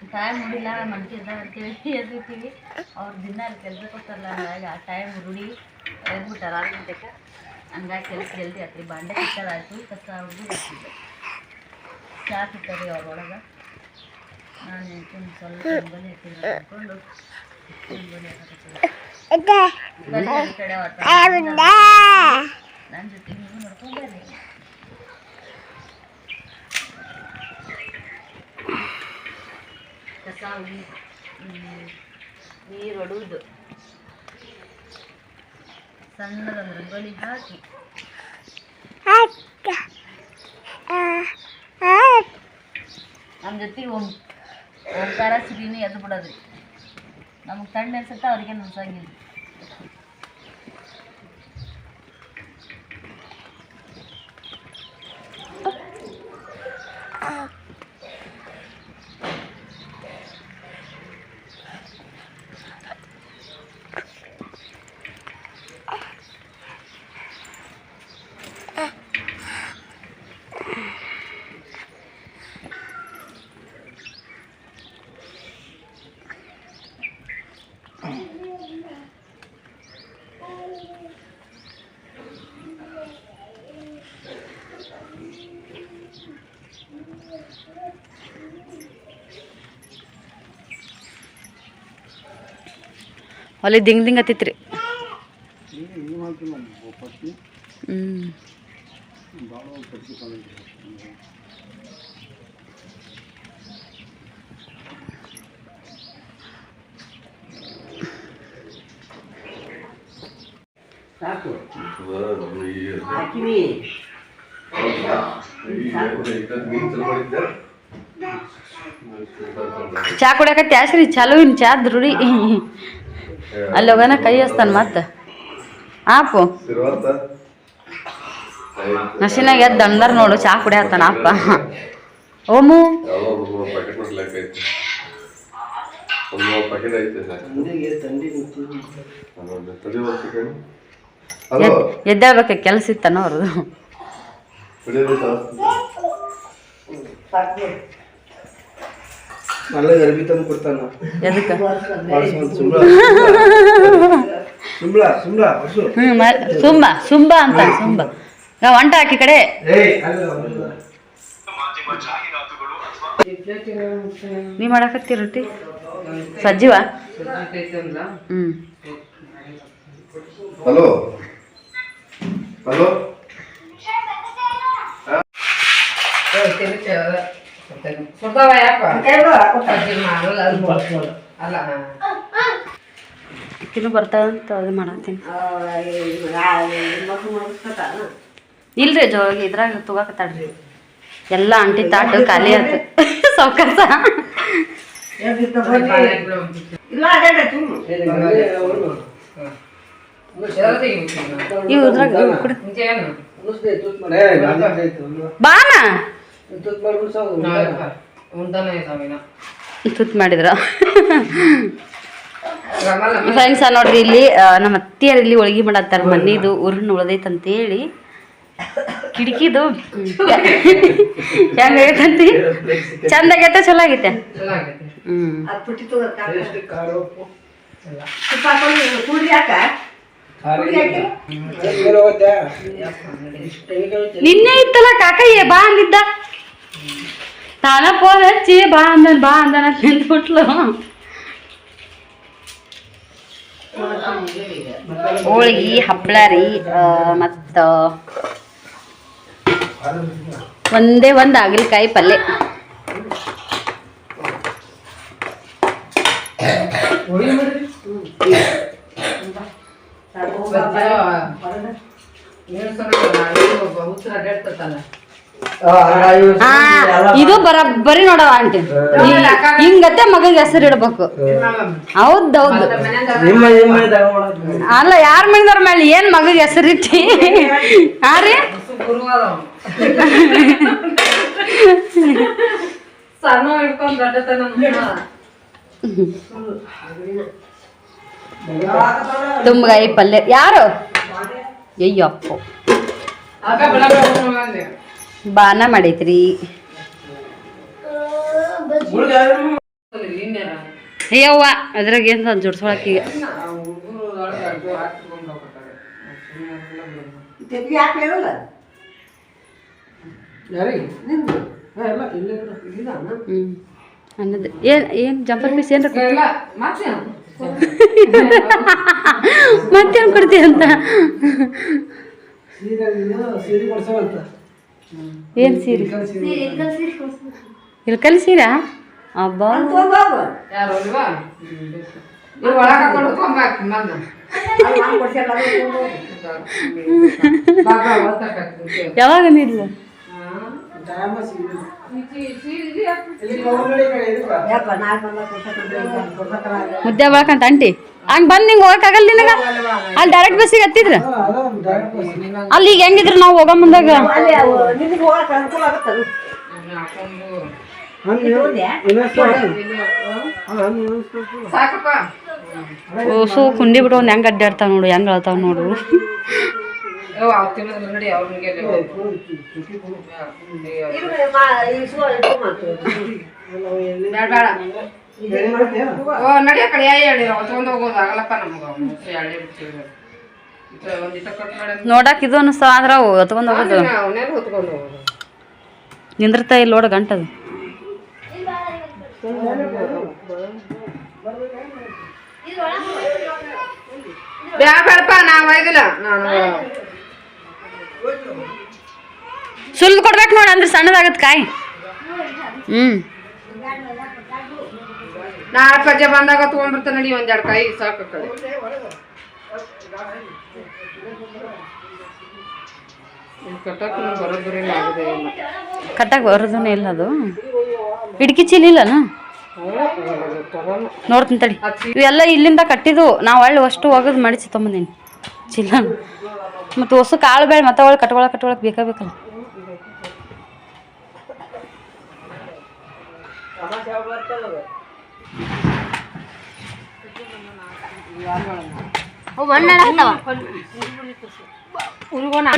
Time ನೋಡಿಲ್ಲ ಮನ್ಕಿ ಇದ್ದಾಗ ಅಂತೇಳಿ ಎದ್ದಿರ್ತೀವಿ ಅವ್ರು ದಿನ ಅಲ್ಲಿ ಕೆಲ್ಸಕ್ಕೆ ಹೋಗ್ತಾರಲ್ಲ ಹಂಗಾಗಿ ಆ ಟೈಮ್ ರೂಢಿ ಎದ್ಬಿಟ್ಟಾರ ಆರು ಗಂಟೆಗೆ. ಹಂಗಾಗಿ ಕೆಲಸ ಜಲ್ದಿ ಆತ್ರಿ ಬಾಂಡೆ ಕಿತ್ತದಾಯ್ತು ಕಸ ಹುಡುಗಿ ಆಗ್ತಿದ್ದೆ ಚಾ ತಿಂತಾರೆ ಅವ್ರೊಳಗೆ ನಾನು ನಿಂತ್ಕೊಂಡು ಸ್ವಲ್ಪ ಹಿಂಬಲಿ ಇಟ್ಟಿದ್ರೆ ಅಂದ್ಕೊಂಡು ಹಿಂಬಲಿ ಹಾಕಕತ್ತೀನಿ. ಈ ಕಡೆ ವಾತಾವರಣ ನನ್ನ ಜೊತೆ ನೀವು ನೋಡ್ಕೊಂಡು ಬರ್ರಿ. ಕಸ ಉಳಿ ನೀರು ಹೊಡುವುದು ಸಣ್ಣದೊಂದು ರಂಗೋಲಿ ಹಾಕಿ. ನಮ್ಮ ಜೊತೆಗೆ ಓಂ ಓಂಕಾರ ಸಿರಿನಿ ಎದ್ದು ಬಿಡೋದ್ರಿ ನಮಗೆ ತಣ್ಣ ಅನ್ಸುತ್ತೆ ಅವ್ರಿಗೆ ಅನ್ಸಂಗಿಲ್ಲ ಅಲ್ಲಿ ದಿಂಗ್ ದಿಂಗ್ ಹತ್ತಿತ್ರಿ ಹ್ಞೂ ಚಾ ಕುಡಿಯಕತ್ತಿ ಆಶ್ರಿ ಚಾಲು ಇನ್ ಚಾದ್ ರೂಢಿ ಅಲ್ಲಿ ಹೋಗೋಣ ಕೈ ಹಚ್ತಾನ ಮತ್ತೆ. ಆಪು. ನಶಿನಾಗ ಎದ್ದು ದಂಡರ್ ನೋಡು ಚಾ ಕುಡಿಯತ್ತಾನ ಅಪ್ಪ. ಓಮು. ಎದ್ದೇಳ್ಬೇಕ ಕೆಲಸ ಇತ್ತನ ಅವ್ರದ್ದು நல்ல எருமி ಅಂತ ಸುಂಬ. ನಾವು ಅಂಟ ಹಾಕಿ ಕಡೆ. ನೀ ಮಾಡಕತ್ತಿ ರೊಟ್ಟಿ? ಸಜ್ಜಿವ? ಹ್ಮ್. ಹಲೋ? ಹಲೋ? ತಿನ್ನು ಬರ್ತಾವಂತ ಅದು ಮಾಡತ್ತೀನಿ ಇಲ್ರಿ ಜೋ ಇದ್ರಾಗ ತಗೋಕತ್ತಾಡ್ರಿ ಎಲ್ಲ ಅಂಟಿ ತಾಟು ಖಾಲಿ ಆತು. ಸೌಕರ್ಸ. ಕುಡಿ ಬಾನ? ತುತ್ ಮಾಡಿದ್ರ? ಫ್ರೆಂಡ್ಸ್ ನೋಡ್ರಿ ಇಲ್ಲಿ ನಮ್ಮ ಅತ್ತಿಯರ್ ಇಲ್ಲಿ ಹೋಳ್ಗಿ ಮಾಡತ್ತಾರ. ಮನಿದು ಉರ್ನ್ ಉಳ್ದೈತೆ ಅಂತೇಳಿ ಕಿಟಕಿದು. ಹೆಂಗೈತಂತಿ ಚಂದ ಆಗೈತೆ? ಚಲೋ ಆಗೈತೆ? ನಿನ್ನೆ ಇತ್ತಲ್ಲ ಕಾಕಯ್ಯ? ಬಾ ಅಂದಿದ್ದ. ತಾನ ಫೋನ್ ಹಚ್ಚಿ ಬಾ ಅಂದನ್ ಬಾ ಅಂದನ ಅಂತ ನಿಂತ್ಬಿಟ್ಲು ಹೋಳ್ಗಿ ಹಪ್ಪಳ ರೀ ಮತ್ತು ಒಂದೇ ಒಂದು ಹಾಗಲಕಾಯಿ ಪಲ್ಯ ಇದು ಬರಬ್ಬರಿ ನೋಡವ ಆಂಟಿ. ಹಿಂಗತ್ತೆ ಮಗನ ಹೆಸರು ಇಡ್ಬೇಕು. ಹೌದೌದು. ನಿಮ್ಮ ನಿಮ್ಮ ಅಲ್ಲ ಯಾರ ಮನೆದವ್ರ ಮೇಲೆ ಏನ್ ಮಗಗೆ ಹೆಸರಿಟ್ಟಿ ಹಾ ರೀ? ಸಣ್ಣ ಹಿಡ್ಕೊಂಡ್ ದೊಡ್ಡತನ ತುಂಬಗಾಯಿ ಪಲ್ಯ. ಯಾರು? ಅಯ್ಯಪ್ಪ ಬಾನ ಮಾಡೈತ್ರಿ. ಅಯ್ಯವ್ವ ಅದ್ರಾಗ ಏನ್ ಜೋಡ್ಸೊಳಕ್ ಈಗ? ಅನ್ನದ ಏನ್ ಏನ್ ಜಂಪರ್ ಪೀಸ್? ಇಲ್ಲ ಮತ್ತೇನು ಮತ್ತೇನ್ ಕೊಡ್ತಿ ಅಂತ? ಏನ್ ಸೀರೆ? ಇಲ್ಕಲ್ ಸೀರಾ. ಅಬ್ಬಾ. ಯಾರು ಅಲ್ವಾ? ನೀವು ಒಳಗೆ ಹಾಕೊಂಡು ತೊಗೊಂಬಾಕಿ ಮಂದ ಬಾಬಾ ಒತ್ತಕ್ಕೆ ಯಾವಾಗ ನಿಲ್ಲ ಮುದ್ದೆ ಬಳಕಂತ ಅಂಟಿ ಹಂಗ್ ಬಂದ್ ನಿಂಗೆ ಹೋಗಕ್ಕಾಗಲ್ಲ ನಿನಗ? ಅಲ್ಲಿ ಡೈರೆಕ್ಟ್ ಬಸ್ಸಿಗೆ ಹತ್ತಿದ್ರ? ಅಲ್ಲಿ ಈಗ ಹೆಂಗಿದ್ರು ನಾವು ಹೋಗೋ ಮುಂದಾಗ ಸಾಕಪ್ಪ ಓಸು ಕುಂಡಿ ಬಿಟ್ಟು ಒಂದು ಹೆಂಗ್ ಅಡ್ಡಾಡ್ತಾವ ನೋಡು ಹೆಂಗ್ ಅಳ್ತಾವ ನೋಡು. ಯವ್ವ ಅವ್ರು ತಿಳಿದ್ರು ನೋಡಿ ಅವ್ರಿಗೆ ಬೇಡ ಬೇಡ. ಓ ನಡಿ ಆ ಕಡೆ ಹೇಳಿ ತೊಗೊಂಡು ಹೋಗೋದು ಆಗಲ್ಲಪ್ಪ ನಮಗೆ. ಬಿಡ್ತೀವಿ ನೋಡಕ್ ಇದು ಅನಿಸ್ತಾವ ಆದ್ರ ಅವು ಹೊತ್ಕೊಂಡ್ ಹೋಗೋದು. ನಿಂದ್ರತಾ ಇಲ್ಲ ನೋಡ ಗಂಟದು. ಬ್ಯಾ ಬೇಡಪ್ಪ ಹೋಗಿಲ್ಲ ಒಯ್ದಿಲ್ಲ. ನಾನು ಸುಲ್ದು ಕೊಡ್ಬೇಕು ನೋಡಿ ಅಂದ್ರೆ ಸಣ್ಣದಾಗತ್ ಕಾಯಿ. ಹ್ಮ್. ನಾಲ್ಕು ಪಜ್ಜೆ ಬಂದಾಗ ತೊಗೊಂಡ್ಬಿಡ್ತಾನೆ ನಡಿ ಒಂದೆರಡು ಕಾಯಿ ಸಾಕು ಕಡೆ. ಕಟ್ಟಕ್ಕೆ ಇಲ್ಲ ಕಟ್ಟಕ್ ಬರೋದನ್ನ ಇಲ್ಲ ಅದು. ಇಡ್ಕಿ ಚೀಲಿ ಇಲ್ಲನ ನೋಡ್ತೀನಿ ತಡಿ. ಇವೆಲ್ಲ ಇಲ್ಲಿಂದ ಕಟ್ಟಿದ್ದು ನಾವು ಒಳ್ಳೆ ಅಷ್ಟು ಒಗದು ಮಡಿಸಿ ತೊಗೊಂಬಂದೀನಿ. ಚೀಲ ಮತ್ತು ಹೊಸ ಕಾಳು ಬೇಳೆ ಮತ್ತೆ ಅವಳು ಕಟ್ಕೊಳಕ್ ಕಟ್ಕೊಳಕ್ ಬೇಕಾ ಬೇಕಲ್ಲ.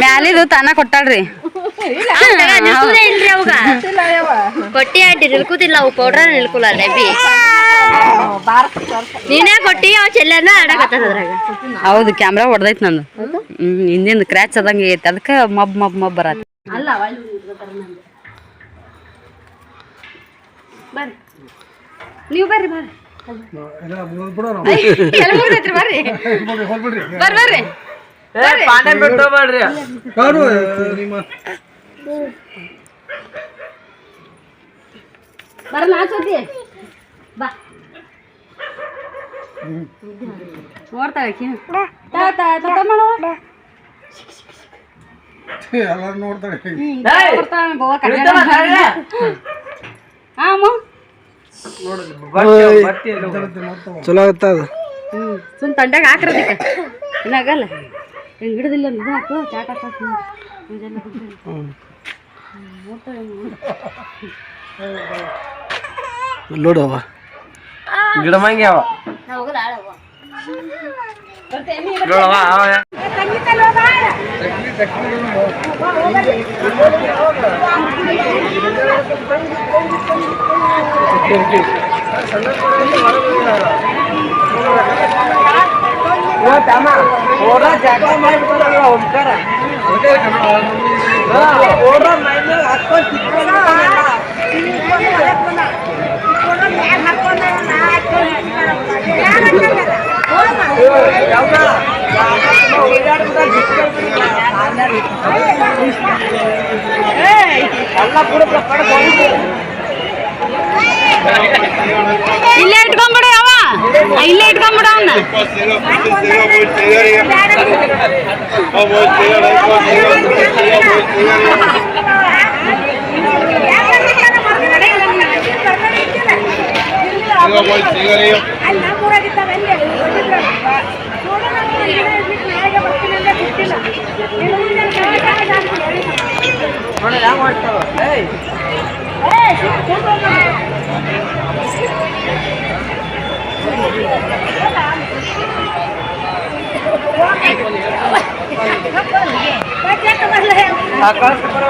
ಮ್ಯಾಲಿದು ತಾನ ಕೊಟ್ಟಾಳ್ರಿ. ಕೊಟ್ಟಿ ಆಂಟಿ ನಿಲ್ಕುದಿಲ್ಲ ಅವು ಪೌಡ್ರ ನಿಲ್ಕುಲ್ಲ ಡಬ್ಬಿ ನೀನೇ ಕೊಟ್ಟಿ ಅವ್ ಚೆಲ್ಲನ ಆಡಕತ್ತದ ಅದ್ರಾಗ. ಹೌದು ಕ್ಯಾಮ್ರಾ ಹೊಡೆದೈತ್ ನಂದು. ಹ್ಮ್ ಹಿಂದಿಂದ ಕ್ರ್ಯಾಚ್ ಅದಂಗೆ ಐತೆ ಅದಕ್ಕೆ ಮಬ್ ಮಬ್ ಮಬ್ ಬರತ್ತೆ. ನೀವು ಬರ್ರಿ ಬರ್ರಿ. ಎಲ್ಲಿ ಮುಗ್ದೈತ್ರಿ ಬರ್ರಿ. ಬರ್ರಿ ಬರ್ರಿ. ಬರಲ್ಲ ಹಾಕೋತಿ ಬಾ ನೋಡ್ತಾಳೆ. ಹಾ ಅಮ್ಮ? ಚಲೋ ಆಗತ್ತ ಅದು ಸುಮ್ ತಂಡ್ಯಾಗ ಹಾಕ್ರದಕ್ಕೆ. ಏನಾಗಲ್ಲ ಹಿಂಗ್ ಹಿಡಿದಿಲ್ಲ ಇದು ಹಾಕು ಚಾಟ ಹಾಕು ಇದೆಲ್ಲ ಬಿಟ್ಟು. ನೋಡವ ಗಿಡ ಮಂಗಿ ಅವ ನೋಡವ ಅವ ಹಾಕೊಂಡು ఇల్లు ఎట్టుకోబడు అవా? ఇల్లు ఎట్టుకోబడా ఉందా? ಇಲ್ಲೇ ಇಟ್ಕೊಂಡ್ಬಿಡು ಯಾವ ಇಲ್ಲೇ ಇಟ್ಕೊಂಡ್ಬಿಡು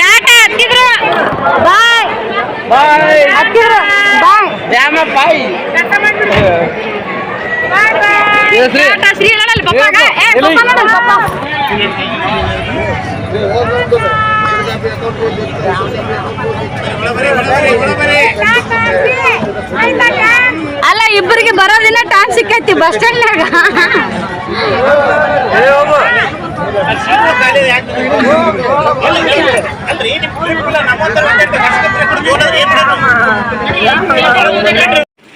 ಟಾಟಾ ಹತ್ತಿದ್ರು. ಬಾಯ್. ಬಾಯ್. ಹತ್ತಿದ್ರು. ಬಾಯ್. ದ್ಯಾಮ ಬಾಯ್? ಟಾಟಾ ಶ್ರೀ ಹೇಳಲ್ಲ ಪಪ್ಪಾಗ. ಏ ಪಪ್ಪ ಪಪ್ಪ ಅಲ್ಲ, ಇಬ್ಬರಿಗೆ ಬರೋದಿನ ಟೈಮ್ ಸಿಕ್ಕೈತಿ ಬಸ್ ಸ್ಟ್ಯಾಂಡ್ನಾಗ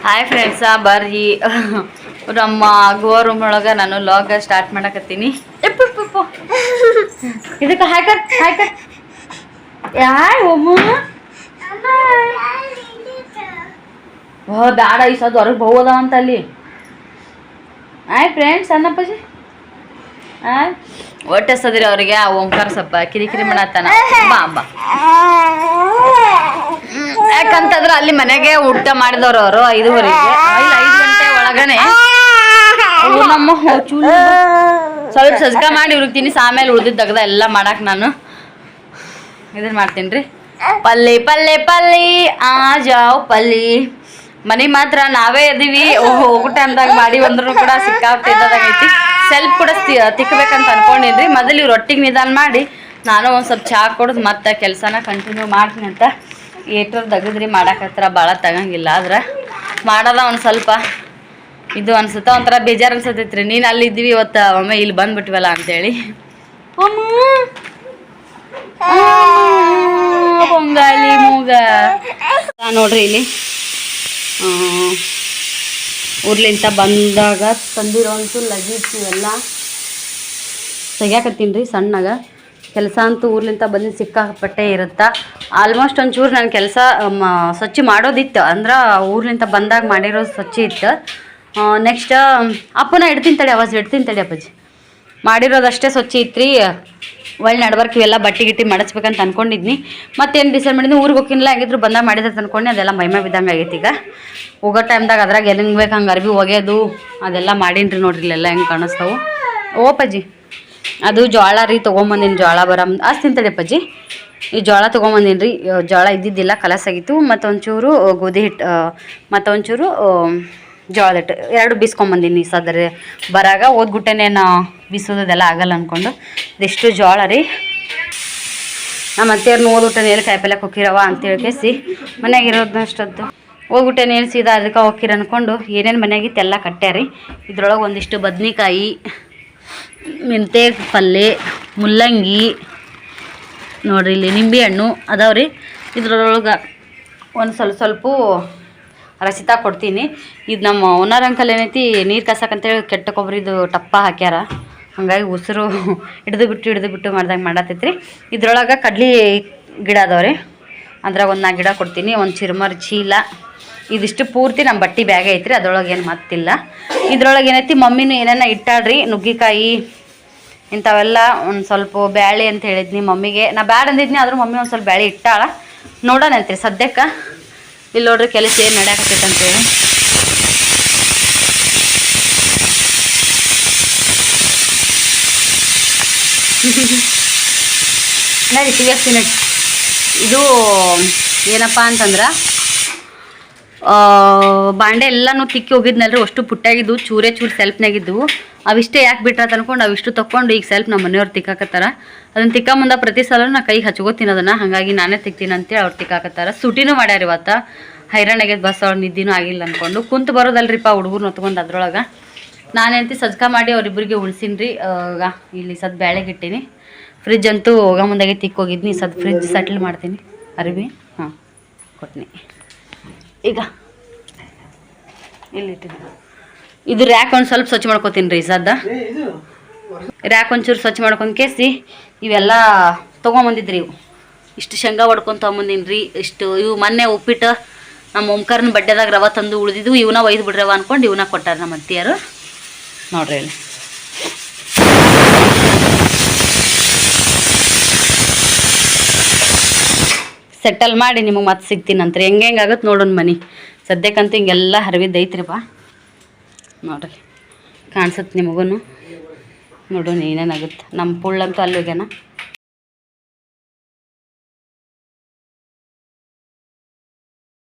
ಹಾಯ್ ಫ್ರೆಂಡ್ಸ ಬರ್ರಿ. ನಮ್ಮ ಗೋವಾ ರೂಮ್ ಒಳಗೆ ನಾನು ಲಾಗ ಸ್ಟಾರ್ಟ್ ಮಾಡಕತ್ತೀನಿ. ಇದಕ್ಕೆ ಹಾಕತ್ ಹಾಕತ್ ಒಮ್ಮ ಓ, ದಾಡ, ಈ ಸದ್ ಹೊರಗೆ ಬಹುದ ಅಂತ ಅಲ್ಲಿ. ಆಯ್ ಫ್ರೆಂಡ್ಸ್ ಅನ್ನಪ್ಪಜಿ ಆಯ್. ಹೊಟ್ಟೆ ಸದ್ರಿ ಅವರಿಗೆ, ಆ ಓಂಕಾರ ಸ್ವಲ್ಪ ಕಿರಿಕಿರಿ ಮಾಡತ್ತಾನ ಬಾ ಬಾ. ಯಾಕಂತಂದ್ರೆ ಅಲ್ಲಿ ಮನೆಗೆ ಊಟ ಮಾಡಿದವ್ರು ಅವರು, ಐದುವರೆಗೆ. ಇಲ್ಲ ಐದು ಗಂಟೆ ಒಳಗನೆ ನಮ್ಮ ಚೂರು ಸ್ವಲ್ಪ ಸಜ್ಕ ಮಾಡಿ ಉರುಗ್ತೀನಿ ಆಮೇಲೆ ಉಳ್ದಿದ್ದಾಗದ ಎಲ್ಲ ಮಾಡಕ್ ನಾನು. ಇದನ್ನ ಮಾಡ್ತೀನಿ ರೀ. ಪಲ್ಲೆ ಪಲ್ಲೆ ಪಲ್ಲಿ ಆ ಜಾವ್ ಪಲ್ಲಿ. ಮನೆ ಮಾತ್ರ ನಾವೇ ಇದೀವಿ ಹೋಗೋ ಟೈಮ್ದಾಗ ಮಾಡಿ ಬಂದ್ರು ಕೂಡ ಸಿಕ್ಕಾಗ್ತಿದ್ದಾಗೈತಿ ಸೆಲ್ಫ್ ಕೂಡ ತಿಕ್ಕಬೇಕಂತ ಅನ್ಕೊಂಡಿನ್ರಿ ಮೊದಲು ಇವ್ರು ರೊಟ್ಟಿಗೆ ನಿಧಾನ ಮಾಡಿ. ನಾನು ಒಂದು ಸ್ವಲ್ಪ ಚಹಾ ಕುಡ್ದು ಮತ್ತೆ ಕೆಲಸನ ಕಂಟಿನ್ಯೂ ಮಾಡ್ತೀನಿ ಅಂತ. ಏಟ್ರ ತೆಗೆದ್ರಿ ಮಾಡಕತ್ರ ಭಾಳ ತಗಂಗಿಲ್ಲ. ಆದ್ರೆ ಮಾಡೋದ ಒಂದು ಸ್ವಲ್ಪ ಇದು ಅನ್ಸುತ್ತ ಒಂಥರ ಬೇಜಾರು ಅನ್ಸತೈತ್ರಿ. ನೀನು ಅಲ್ಲಿ ಇದ್ದೀವಿ ಇವತ್ತು ಒಮ್ಮೆ ಇಲ್ಲಿ ಬಂದ್ಬಿಟ್ವಲ್ಲ ಅಂತೇಳಿ. ಪೊಂಗಾಲಿ ಮೂಗ. ನೋಡ್ರಿ ಇಲ್ಲಿ. ಊರ್ಲಿಂತ ಬಂದಾಗ ತಂದಿರೋಂತು ಲಗೇಜ್ ಇವೆಲ್ಲ ತೆಗ್ಯಾಕತ್ತೀನಿ ರೀ ಸಣ್ಣಗ. ಕೆಲಸ ಅಂತೂ ಊರ್ಲಿಂತ ಬಂದು ಸಿಕ್ಕಾಪಟ್ಟೆ ಇರುತ್ತೆ. ಆಲ್ಮೋಸ್ಟ್ ಒಂಚೂರು ನನ್ನ ಕೆಲಸ ಸ್ವಚ್ಛ ಮಾಡೋದಿತ್ತು. ಅಂದ್ರೆ ಊರ್ಲಿಂತ ಬಂದಾಗ ಮಾಡಿರೋ ಸ್ವಚ್ಛ ಇತ್ತು. ನೆಕ್ಸ್ಟ್ ಅಪ್ಪನ ಇಡ್ತೀನಿ ತಡಿ, ಅವಾಜ್ ಇಡ್ತೀನಿ ತಡಿ ಅಪ್ಪಾಜಿ. ಮಾಡಿರೋದಷ್ಟೇ ಸ್ವಚ್ಛ ಇತ್ರಿ ಒಳ್ಳೆ ನಡ್ಬರ್ಕ್ ಇವೆಲ್ಲ ಬಟ್ಟೆ ಗಿಟ್ಟಿ ಮಾಡಿಸ್ಬೇಕಂತ ಅನ್ಕೊಂಡಿದ್ನಿ. ಮತ್ತೇನು ಡಿಸೈಡ್ ಮಾಡಿದ್ನಿ? ಊರಿಗೆ ಹೋಗಿಲ್ಲ ಆಗಿದ್ರು ಬಂದ ಮಾಡಿದ್ರೆ ಅನ್ಕೊಂಡು, ಅದೆಲ್ಲ ಮೈಮ ಬಿದ್ದಂಗೆ ಆಗೈತಿ ಈಗ. ಹೋಗೋ ಟೈಮ್ದಾಗ ಅದ್ರಾಗ ಎಲ್ಲಿಂಗ್ ಬೇಕು ಹಂಗೆ ಅರ್ಬಿ ಒಗೆಯೋದು ಅದೆಲ್ಲ ಮಾಡೀನ್ರಿ ನೋಡ್ರಿ, ಇಲ್ಲೆಲ್ಲ ಹೆಂಗೆ ಕಾಣಿಸ್ತಾವು. ಓ ಪಜ್ಜಿ ಅದು ಜೋಳ ರೀ ತೊಗೊಂಬಂದಿನಿ ಜೋಳ ಬರ, ಅಷ್ಟು ತಡಿ ಪಜ್ಜಿ ಈ ಜೋಳ ತೊಗೊಂಬಂದಿನಿ ರೀ ಜೋಳ ಇದ್ದಿದ್ದಿಲ್ಲ, ಕಲಸಾಗಿತ್ತು. ಮತ್ತೊಂಚೂರು ಗೋಧಿ ಹಿಟ್ಟು ಮತ್ತೊಂಚೂರು ಜೋಳದ ಹಿಟ್ಟು, ಎರಡು ಬೀಸ್ಕೊಂಬಂದಿನಿ ಸದರ ಬರಾಗ ಓದ್ಗುಟ್ಟೆನೇನು ಬೀಸೋದೆಲ್ಲ ಆಗಲ್ಲ ಅಂದ್ಕೊಂಡು ಇದಿಷ್ಟು ಜೋಳ ರೀ. ನಮ್ಮ ಅತ್ತೆಯವ್ರನ್ನ ಓದ್ಬಿಟ್ಟೆ ನೇಲ್ ಕಾಯಿಪಲ್ಲೆ ಕೊಕ್ಕಿರವ ಅಂತ ಹೇಳ್ಕೇಸಿ ಮನೆಯಾಗ ಇರೋದನ್ನಷ್ಟದ್ದು ಹೋಗ್ಬಿಟ್ಟೆ ನೇಲ್ ಸೀದಾ ಅದಕ್ಕೆ ಹೋಗಿರ ಅಂದ್ಕೊಂಡು ಏನೇನು ಮನೆಯಾಗಿತ್ತೆಲ್ಲ ಕಟ್ಟ್ಯಾರಿ ಇದ್ರೊಳಗೆ ಒಂದಿಷ್ಟು ಬದ್ನಿಕಾಯಿ ಮೆಂತೆ ಪಲ್ಯ ಮುಲ್ಲಂಗಿ, ನೋಡ್ರಿ ಇಲ್ಲಿ ನಿಂಬೆ ಹಣ್ಣು ಅದಾವ್ರಿ ಇದ್ರೊಳಗೆ ಒಂದು ಸ್ವಲ್ಪ ಸ್ವಲ್ಪ ರಸಿತಾ ಕೊಡ್ತೀನಿ. ಇದು ನಮ್ಮ ಓನರ್ ಅಂಕಲ್ ಏನೈತಿ ನೀರು ಕಸಕಂತೇಳಿ ಕೆಟ್ಟ ಕೊಬ್ಬರಿದು ಟಪ್ಪ ಹಾಕ್ಯಾರ. ಹಂಗಾಗಿ ಉಸಿರು ಹಿಡಿದು ಬಿಟ್ಟು ಹಿಡಿದು ಬಿಟ್ಟು ಮಾಡ್ದಂಗೆ ಮಾಡತ್ತೈತ್ರಿ ಇದ್ರೊಳಗೆ ಕಡ್ಲಿ ಗಿಡ ಅದಾವ್ರಿ. ಅದ್ರಾಗ ಒಂದು ನಾಲ್ಕು ಗಿಡ ಕೊಡ್ತೀನಿ, ಒಂದು ಚಿರ್ಮರ್ ಚೀಲ. ಇದಿಷ್ಟು ಪೂರ್ತಿ ನಮ್ಮ ಬಟ್ಟೆ ಬ್ಯಾಗ್ ಐತ್ರಿ, ಅದ್ರೊಳಗೆ ಏನು ಮತ್ತಿಲ್ಲ. ಇದ್ರೊಳಗೆ ಏನೈತಿ, ಮಮ್ಮಿನೂ ಏನೇನ ಇಟ್ಟಾಡ್ರಿ ನುಗ್ಗಿಕಾಯಿ, ಇಂಥವೆಲ್ಲ ಒಂದು ಸ್ವಲ್ಪ ಬ್ಯಾಳೆ ಅಂತ ಹೇಳಿದ್ನಿ ಮಮ್ಮಿಗೆ. ನಾ ಬ್ಯಾಡ ಅಂದಿದ್ನಿ, ಆದರೂ ಮಮ್ಮಿ ಒಂದು ಸ್ವಲ್ಪ ಬ್ಯಾಳೆ ಇಟ್ಟಾಳ. ನೋಡೋಣಂತ್ರಿ, ಸದ್ಯಕ್ಕೆ. ಇಲ್ಲಿ ನೋಡ್ರಿ, ಕೆಲಸ ಏನು ನಡೆಯಕತ್ತೈತೆ ಅಂತೇಳಿ ನಡಿ ಎಫ್ ನಡಿ ಇದು ಏನಪ್ಪ ಅಂತಂದ್ರೆ ಬಾಂಡೆ ಎಲ್ಲನೂ ತಿಕ್ಕಿ ಹೋಗಿದ್ನಲ್ರಿ, ಅಷ್ಟು ಪುಟ್ಟಾಗಿದ್ದು ಚೂರೇ ಚೂರು ಸೆಲ್ಫ್ನಾಗಿದ್ದವು ಅವಿಷ್ಟೇ ಯಾಕೆ ಬಿಟ್ರೆ ಅನ್ಕೊಂಡು ಅವಿಷ್ಟು ತಕೊಂಡು ಈಗ ಸೆಲ್ಫ್ ನಮ್ಮ ಮನೆಯವ್ರು ತಿಕ್ಕಾಕತ್ತಾರ. ಅದನ್ನು ತಿಕ್ಕ ಮುಂದೆ ಪ್ರತಿ ಸಲ ನಾ ಕೈಗೆ ಹಚ್ಕೋತೀನಿ ಅದನ್ನು ಹಾಗಾಗಿ ನಾನೇ ತಿಕ್ತೀನಿ ಅಂತೇಳಿ ಅವ್ರು ತಿಕ್ಕಾಕತ್ತಾರ. ಸುಟಿನೂ ಮಾಡ್ಯಾರ ಇವತ್ತ ಹೈರಾಣಾಗೈತೆ ಬಸ್ ಅವ್ರು ನಿದ್ದಿನೂ ಆಗಿಲ್ಲ ಅಂದ್ಕೊಂಡು ಕುಂತು ಬರೋದಲ್ರಿಪ್ಪ ಹುಡುಗರು ಹೊತ್ಕೊಂಡು ಅದ್ರೊಳಗೆ. ನಾನೇಂತಿ ಸಜ್ಕ ಮಾಡಿ ಅವ್ರಿಬ್ಬರಿಗೆ ಉಳ್ಸೀನಿ ರೀ ಇಲ್ಲಿ ಸದ್ ಬ್ಯಾಳೆಗೆ ಇಟ್ಟೀನಿ. ಫ್ರಿಜ್ ಅಂತೂ ಹೋಗ ಮುಂದಾಗೆ ತಿಕ್ಕೋಗಿದ್ನಿ ಸದ್ ಫ್ರಿಜ್ ಸೆಟ್ಲ್ ಮಾಡ್ತೀನಿ. ಅರಿವಿ? ಹಾಂ ಕೊಟ್ಟಿನಿ ಈಗ ಇಲ್ಲಿಟ್ಟಿನಿ ಇದು ರ್ಯಾಕ್ ಒಂದು ಸ್ವಲ್ಪ ಸ್ವಚ್ಛ ಮಾಡ್ಕೋತೀನಿ ರೀ ಸದ್ದ. ರ್ಯಾಕ್ ಒಂಚೂರು ಸ್ವಚ್ಛ ಮಾಡ್ಕೊಂಡು ಕೇಸಿ ಇವೆಲ್ಲ ತೊಗೊಂಬಂದಿದ್ರಿ ಇವು. ಇಷ್ಟು ಶೇಂಗಾ ಹೊಡ್ಕೊಂಡು ತೊಗೊಂಬಂದಿನಿ ರೀ ಇಷ್ಟು ಇವು ಮೊನ್ನೆ ಉಪ್ಪಿಟ್ಟು ನಮ್ಮ ಓಂಕಾರನ ಬಡ್ಡೆದಾಗ ರವ ತಂದು ಉಳಿದಿದ್ದು ಇವನ್ನ ಒಯ್ದು ಬಿಡ್ರವ ಅಂದ್ಕೊಂಡು ಇವನ್ನ ಕೊಟ್ಟಾರ ನಮ್ಮ ಅತ್ತಿಯರು. ನೋಡ್ರಿ ಇಲ್ಲಿ. ಸೆಟಲ್ ಮಾಡಿ ನಿಮಗೆ ಮತ್ತೆ ಸಿಗ್ತೀನಿ ಅಂತ್ರಿ. ಹೆಂಗೆ ಹೆಂಗೆ ಆಗುತ್ತೆ ನೋಡೋಣ ಮನೆ. ಸದ್ಯಕ್ಕಂತೂ ಹಿಂಗೆಲ್ಲ ಹರಿವಿದ್ದೈತ್ರಿ ಬಾ. ನೋಡ್ರಿ. ಕಾಣಿಸುತ್ತೆ ನಿಮಗೂ ನೋಡೋಣ ಏನೇನಾಗುತ್ತೆ ನಮ್ಮ ಪುಳ್ಳಂತೂ ಅಲ್ಲಿ ಹೋಗ್ಯಾನ